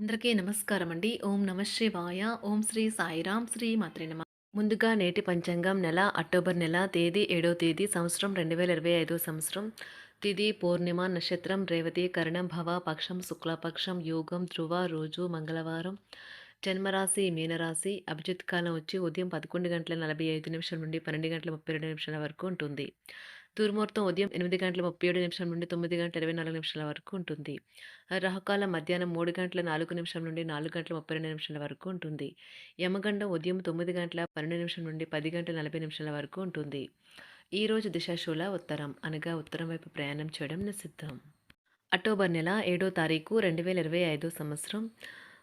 అందరికీ నమస్కారం అండి ఓం నమ శివాయ. ఓం శ్రీ సాయిరాం. శ్రీ మాత్రే నమ. ముందుగా నేటి పంచాంగం నెల అక్టోబర్ నెల తేదీ ఏడో తేదీ సంవత్సరం రెండు వేల ఇరవై ఐదో సంవత్సరం. తిది పూర్ణిమ నక్షత్రం రేవతి కరణం భవ పక్షం శుక్లపక్షం యోగం ధ్రువ రోజు మంగళవారం. జన్మరాశి మీనరాశి అభిజిత్ కాలం వచ్చి ఉదయం పదకొండు గంటల నలభై ఐదు నిమిషం నుండి పన్నెండు గంటల ముప్పై రెండు నిమిషాల వరకు ఉంటుంది. తూర్మూర్తం ఉదయం ఎనిమిది గంటల ముప్పై ఏడు నిమిషం నుండి తొమ్మిది గంటల ఇరవై నాలుగు నిమిషాల వరకు ఉంటుంది. రాహుకాలం మధ్యాహ్నం మూడు గంటల నాలుగు నిమిషం నుండి నాలుగు గంటల ముప్పై రెండు నిమిషాల వరకు ఉంటుంది. యమగండం ఉదయం తొమ్మిది గంటల పన్నెండు నిమిషం నుండి పది గంటల నలభై నిమిషాల వరకు ఉంటుంది. ఈ రోజు దిశాశూల ఉత్తరం అనగా ఉత్తరం వైపు ప్రయాణం చేయడం నిషిద్ధం. అక్టోబర్ నెల ఏడో తారీఖు రెండు వేల ఇరవై ఐదో సంవత్సరం.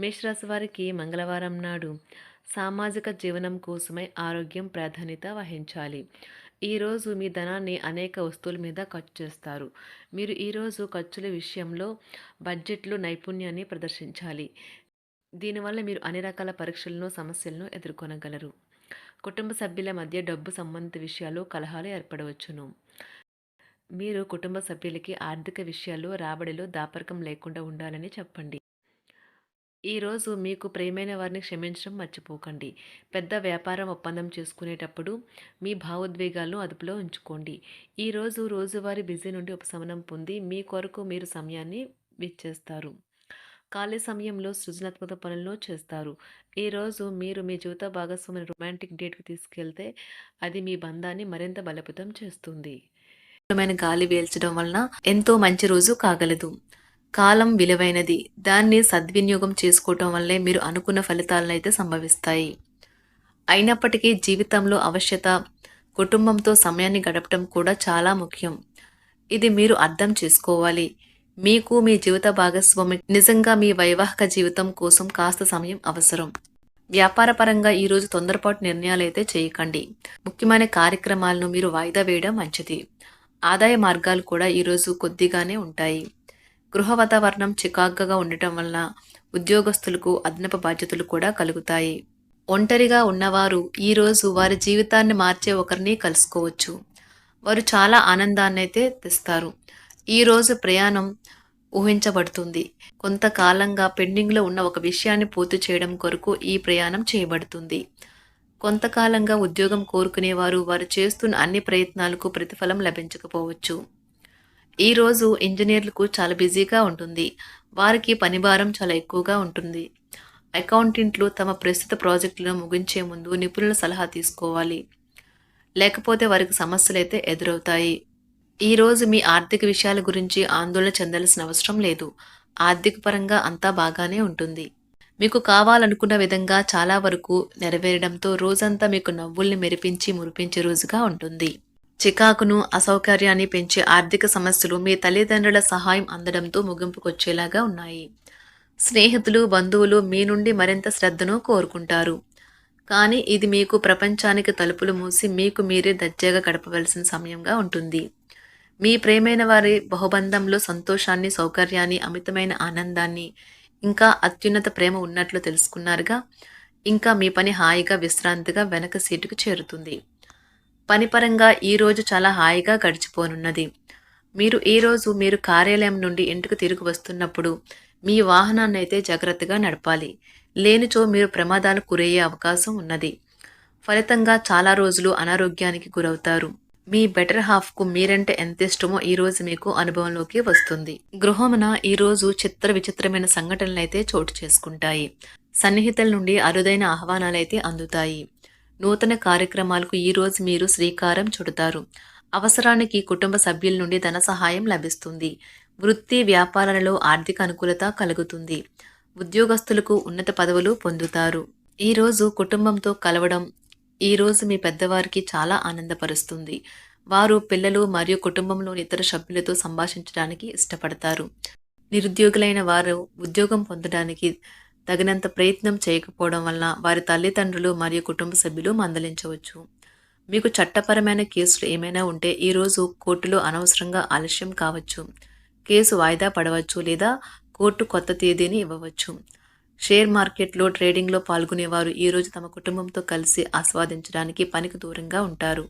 మేషరాశి వారికి మంగళవారం నాడు సామాజిక జీవనం కోసమై ఆరోగ్యం ప్రాధాన్యత వహించాలి. ఈరోజు మీ ధనాన్ని అనేక వస్తువుల మీద ఖర్చు చేస్తారు. మీరు ఈరోజు ఖర్చుల విషయంలో బడ్జెట్లో నైపుణ్యాన్ని ప్రదర్శించాలి. దీనివల్ల మీరు అన్ని రకాల పరీక్షలను సమస్యలను ఎదుర్కొనగలరు. కుటుంబ సభ్యుల మధ్య డబ్బు సంబంధిత విషయాలు కలహాలు ఏర్పడవచ్చును. మీరు కుటుంబ సభ్యులకి ఆర్థిక విషయాలు రాబడిలో దాపరికం లేకుండా ఉండాలని చెప్పండి. ఈరోజు మీకు ప్రేమైన వారిని క్షమించడం మర్చిపోకండి. పెద్ద వ్యాపారం ఒప్పందం చేసుకునేటప్పుడు మీ భావోద్వేగాలను అదుపులో ఉంచుకోండి. ఈరోజు రోజువారీ బిజీ నుండి ఉపశమనం పొంది మీ కొరకు మీరు సమయాన్ని విచ్చేస్తారు. ఖాళీ సమయంలో సృజనాత్మక పనులను చేస్తారు. ఈరోజు మీరు మీ జీవిత భాగస్వామిని రొమాంటిక్ డేట్కి తీసుకెళ్తే అది మీ బంధాన్ని మరింత బలపతం చేస్తుంది. గాలి వేల్చడం వలన ఎంతో మంచి రోజు కాగలదు. కాలం విలువైనది. దాన్ని సద్వినియోగం చేసుకోవటం వల్లే మీరు అనుకున్న ఫలితాలను అయితే సంభవిస్తాయి. అయినప్పటికీ జీవితంలో అవశ్యత కుటుంబంతో సమయాన్ని గడపటం కూడా చాలా ముఖ్యం. ఇది మీరు అర్థం చేసుకోవాలి. మీకు మీ జీవిత భాగస్వామి నిజంగా మీ వైవాహిక జీవితం కోసం కాస్త సమయం అవసరం. వ్యాపారపరంగా ఈరోజు తొందరపాటు నిర్ణయాలు అయితే చేయకండి. ముఖ్యమైన కార్యక్రమాలను మీరు వాయిదా వేయడం మంచిది. ఆదాయ మార్గాలు కూడా ఈరోజు కొద్దిగానే ఉంటాయి. గృహ వాతావరణం చికాగ్గా ఉండటం వల్ల ఉద్యోగస్తులకు అదనపు బాధ్యతలు కూడా కలుగుతాయి. ఒంటరిగా ఉన్నవారు ఈరోజు వారి జీవితాన్ని మార్చే ఒకరిని కలుసుకోవచ్చు. వారు చాలా ఆనందాన్ని అయితే తెస్తారు ఈరోజు ప్రయాణం ఊహించబడుతుంది. కొంతకాలంగా పెండింగ్లో ఉన్న ఒక విషయాన్ని పూర్తి చేయడం కొరకు ఈ ప్రయాణం చేయబడుతుంది. కొంతకాలంగా ఉద్యోగం కోరుకునేవారు వారు చేస్తున్న అన్ని ప్రయత్నాలకు ప్రతిఫలం లభించకపోవచ్చు. ఈరోజు ఇంజనీర్లకు చాలా బిజీగా ఉంటుంది. వారికి పనిభారం చాలా ఎక్కువగా ఉంటుంది. అకౌంటెంట్లు తమ ప్రస్తుత ప్రాజెక్టులను ముగించే ముందు నిపుణుల సలహా తీసుకోవాలి. లేకపోతే వారికి సమస్యలు అయితే ఎదురవుతాయి ఈరోజు మీ ఆర్థిక విషయాల గురించి ఆందోళన చెందాల్సిన అవసరం లేదు. ఆర్థిక పరంగా అంతా బాగానే ఉంటుంది. మీకు కావాలనుకున్న విధంగా చాలా వరకు నెరవేరడంతో రోజంతా మీకు నవ్వుల్ని మెరిపించి మురిపించే రోజుగా ఉంటుంది. చికాకును అసౌకర్యాన్ని పెంచే ఆర్థిక సమస్యలు మీ తల్లిదండ్రుల సహాయం అందడంతో ముగింపుకొచ్చేలాగా ఉన్నాయి. స్నేహితులు బంధువులు మీ నుండి మరింత శ్రద్ధను కోరుకుంటారు. కానీ ఇది మీకు ప్రపంచానికి తలుపులు మూసి మీకు మీరే దర్జాగా గడపవలసిన సమయంగా ఉంటుంది. మీ ప్రేమైన వారి బహుబంధంలో సంతోషాన్ని సౌకర్యాన్ని అమితమైన ఆనందాన్ని ఇంకా అత్యున్నత ప్రేమ ఉన్నట్లు తెలుసుకున్నారుగా ఇంకా మీ పని హాయిగా విశ్రాంతిగా వెనక సీటుకు చేరుతుంది. పనిపరంగా ఈరోజు చాలా హాయిగా గడిచిపోనున్నది. మీరు ఈరోజు మీరు కార్యాలయం నుండి ఇంటికి తిరిగి వస్తున్నప్పుడు మీ వాహనాన్ని అయితే జాగ్రత్తగా నడపాలి. లేనిచో మీరు ప్రమాదాలు గురయ్యే అవకాశం ఉన్నది. ఫలితంగా చాలా రోజులు అనారోగ్యానికి గురవుతారు. మీ బెటర్ హాఫ్కు మీరంటే ఎంత ఇష్టమో ఈరోజు మీకు అనుభవంలోకి వస్తుంది. గృహమున ఈరోజు చిత్ర విచిత్రమైన సంఘటనలు అయితే చోటు చేసుకుంటాయి. సన్నిహితుల నుండి అరుదైన ఆహ్వానాలైతే అందుతాయి. నూతన కార్యక్రమాలకు ఈరోజు మీరు శ్రీకారం చుడతారు. అవసరానికి కుటుంబ సభ్యుల నుండి ధన సహాయం లభిస్తుంది. వృత్తి వ్యాపారాలలో ఆర్థిక అనుకూలత కలుగుతుంది. ఉద్యోగస్తులకు ఉన్నత పదవులు పొందుతారు. ఈరోజు కుటుంబంతో కలవడం ఈరోజు మీ పెద్దవారికి చాలా ఆనందపరుస్తుంది. వారు పిల్లలు మరియు కుటుంబంలోని ఇతర సభ్యులతో సంభాషించడానికి ఇష్టపడతారు. నిరుద్యోగులైన వారు ఉద్యోగం పొందడానికి తగినంత ప్రయత్నం చేయకపోవడం వలన వారి తల్లిదండ్రులు మరియు కుటుంబ సభ్యులు మందలించవచ్చు. మీకు చట్టపరమైన కేసులు ఏమైనా ఉంటే ఈరోజు కోర్టులో అనవసరంగా ఆలస్యం కావచ్చు. కేసు వాయిదా పడవచ్చు లేదా కోర్టు కొత్త తేదీని ఇవ్వవచ్చు. షేర్ మార్కెట్లో ట్రేడింగ్లో పాల్గొనేవారు ఈరోజు తమ కుటుంబంతో కలిసి ఆస్వాదించడానికి పనికి దూరంగా ఉంటారు.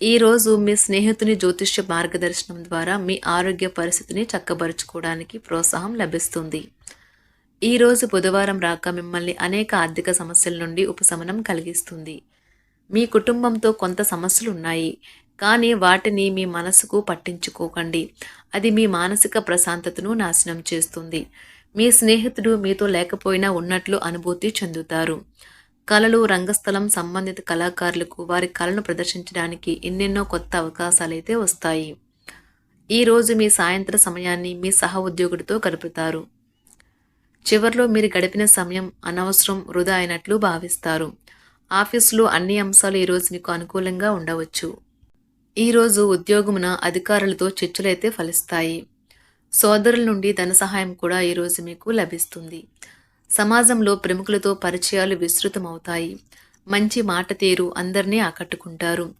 ఈరోజు మీ స్నేహితుని జ్యోతిష్య మార్గదర్శనం ద్వారా మీ ఆరోగ్య పరిస్థితిని చక్కబరుచుకోవడానికి ప్రోత్సాహం లభిస్తుంది. ఈరోజు బుధవారం రాక మిమ్మల్ని అనేక ఆర్థిక సమస్యల నుండి ఉపశమనం కలిగిస్తుంది. మీ కుటుంబంతో కొంత సమస్యలు ఉన్నాయి కానీ వాటిని మీ మనసుకు పట్టించుకోకండి. అది మీ మానసిక ప్రశాంతతను నాశనం చేస్తుంది. మీ స్నేహితుడు మీతో లేకపోయినా ఉన్నట్లు అనుభూతి చెందుతారు. కళలు రంగస్థలం సంబంధిత కళాకారులకు వారి కళను ప్రదర్శించడానికి ఎన్నెన్నో కొత్త అవకాశాలైతే వస్తాయి. ఈరోజు మీ సాయంత్ర సమయాన్ని మీ సహ ఉద్యోగుడితో గడుపుతారు. చివరిలో మీరు గడిపిన సమయం అనవసరం వృధా అయినట్లు భావిస్తారు. ఆఫీసులో అన్ని అంశాలు ఈరోజు మీకు అనుకూలంగా ఉండవచ్చు. ఈరోజు ఉద్యోగమున అధికారులతో చర్చలైతే ఫలిస్తాయి. సోదరుల నుండి ధన సహాయం కూడా ఈరోజు మీకు లభిస్తుంది. సమాజంలో ప్రముఖులతో పరిచయాలు విస్తృతమవుతాయి. మంచి మాట తీరు అందరినీ ఆకట్టుకుంటారు.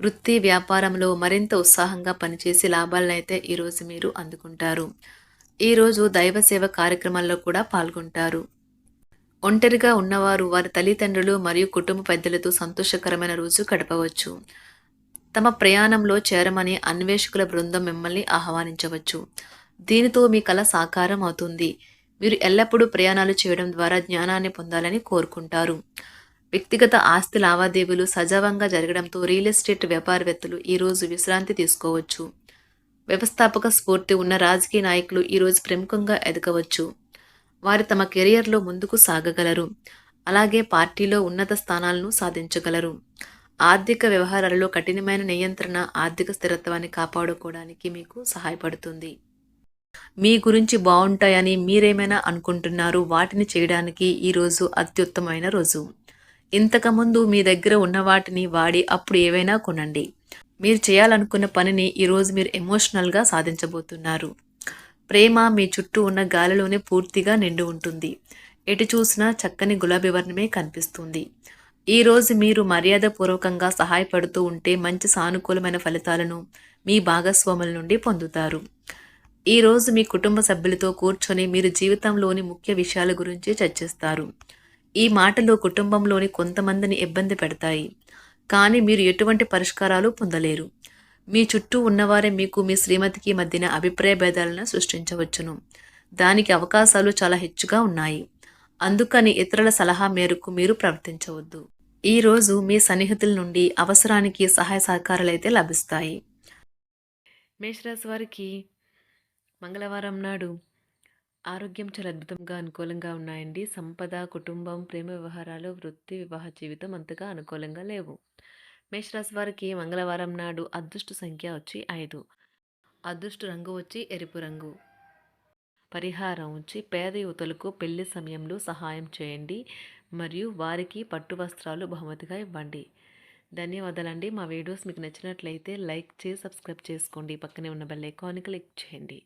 వృత్తి వ్యాపారంలో మరింత ఉత్సాహంగా పనిచేసి లాభాలనైతే ఈరోజు మీరు అందుకుంటారు. ఈరోజు దైవ సేవ కార్యక్రమాల్లో కూడా పాల్గొంటారు. ఒంటరిగా ఉన్నవారు వారి తల్లిదండ్రులు మరియు కుటుంబ పెద్దలతో సంతోషకరమైన రోజు గడపవచ్చు. తమ ప్రయాణంలో చేరమని అన్వేషకుల బృందం మిమ్మల్ని ఆహ్వానించవచ్చు. దీనితో మీ కళ సాకారం అవుతుంది. మీరు ఎల్లప్పుడూ ప్రయాణాలు చేయడం ద్వారా జ్ఞానాన్ని పొందాలని కోరుకుంటారు. వ్యక్తిగత ఆస్తి లావాదేవీలు సజావంగా జరగడంతో రియల్ ఎస్టేట్ వ్యాపారవేత్తలు ఈరోజు విశ్రాంతి తీసుకోవచ్చు. వ్యవస్థాపక స్ఫూర్తి ఉన్న రాజకీయ నాయకులు ఈరోజు ప్రముఖంగా ఎదగవచ్చు. వారు తమ కెరియర్లో ముందుకు సాగగలరు. అలాగే పార్టీలో ఉన్నత స్థానాలను సాధించగలరు. ఆర్థిక వ్యవహారాలలో కఠినమైన నియంత్రణ ఆర్థిక స్థిరత్వాన్ని కాపాడుకోవడానికి మీకు సహాయపడుతుంది. మీ గురించి బాగుంటాయని మీరేమైనా అనుకుంటున్నారు వాటిని చేయడానికి ఈరోజు అత్యుత్తమైన రోజు. ఇంతకుముందు మీ దగ్గర ఉన్న వాటిని వాడి అప్పుడు ఏవైనా కొనండి. మీరు చేయాలనుకున్న పనిని ఈరోజు మీరు ఎమోషనల్గా సాధించబోతున్నారు. ప్రేమ మీ చుట్టూ ఉన్న గాలిలోనే పూర్తిగా నిండి ఉంటుంది. ఎటు చూసినా చక్కని గులాబీ వర్ణమే కనిపిస్తుంది. ఈరోజు మీరు మర్యాదపూర్వకంగా సహాయపడుతూ ఉంటే మంచి సానుకూలమైన ఫలితాలను మీ భాగస్వాముల నుండి పొందుతారు. ఈరోజు మీ కుటుంబ సభ్యులతో కూర్చొని మీరు జీవితంలోని ముఖ్య విషయాల గురించి చర్చిస్తారు. ఈ మాటలు కుటుంబంలోని కొంతమందిని ఇబ్బంది పెడతాయి. కానీ మీరు ఎటువంటి పరిష్కారాలు పొందలేరు. మీ చుట్టూ ఉన్నవారే మీకు మీ శ్రీమతికి మధ్యన అభిప్రాయ భేదాలను సృష్టించవచ్చును. దానికి అవకాశాలు చాలా హెచ్చుగా ఉన్నాయి. అందుకని ఇతరుల సలహా మేరకు మీరు ప్రవర్తించవద్దు. ఈరోజు మీ సన్నిహితుల నుండి అవసరానికి సహాయ సహకారాలు అయితే లభిస్తాయి. మేషరాశి వారికి మంగళవారం నాడు ఆరోగ్యం చాలా అద్భుతంగా అనుకూలంగా ఉన్నాయండి. సంపద కుటుంబం ప్రేమ వ్యవహారాలు వృత్తి వివాహ జీవితం అంతగా అనుకూలంగా లేవు. మేషరాశి వారికి మంగళవారం నాడు అదృష్ట సంఖ్య వచ్చి ఐదు. అదృష్ట రంగు వచ్చి ఎరుపు రంగు. పరిహారం వచ్చి పేద యువతలకు పెళ్ళి సమయంలో సహాయం చేయండి. మరియు వారికి పట్టు వస్త్రాలు బహుమతిగా ఇవ్వండి. ధన్యవాదాలండి. మా వీడియోస్ మీకు నచ్చినట్లయితే లైక్ చేసి సబ్స్క్రైబ్ చేసుకోండి. పక్కనే ఉన్న బెల్ ఐకాన్ క్లిక్ చేయండి.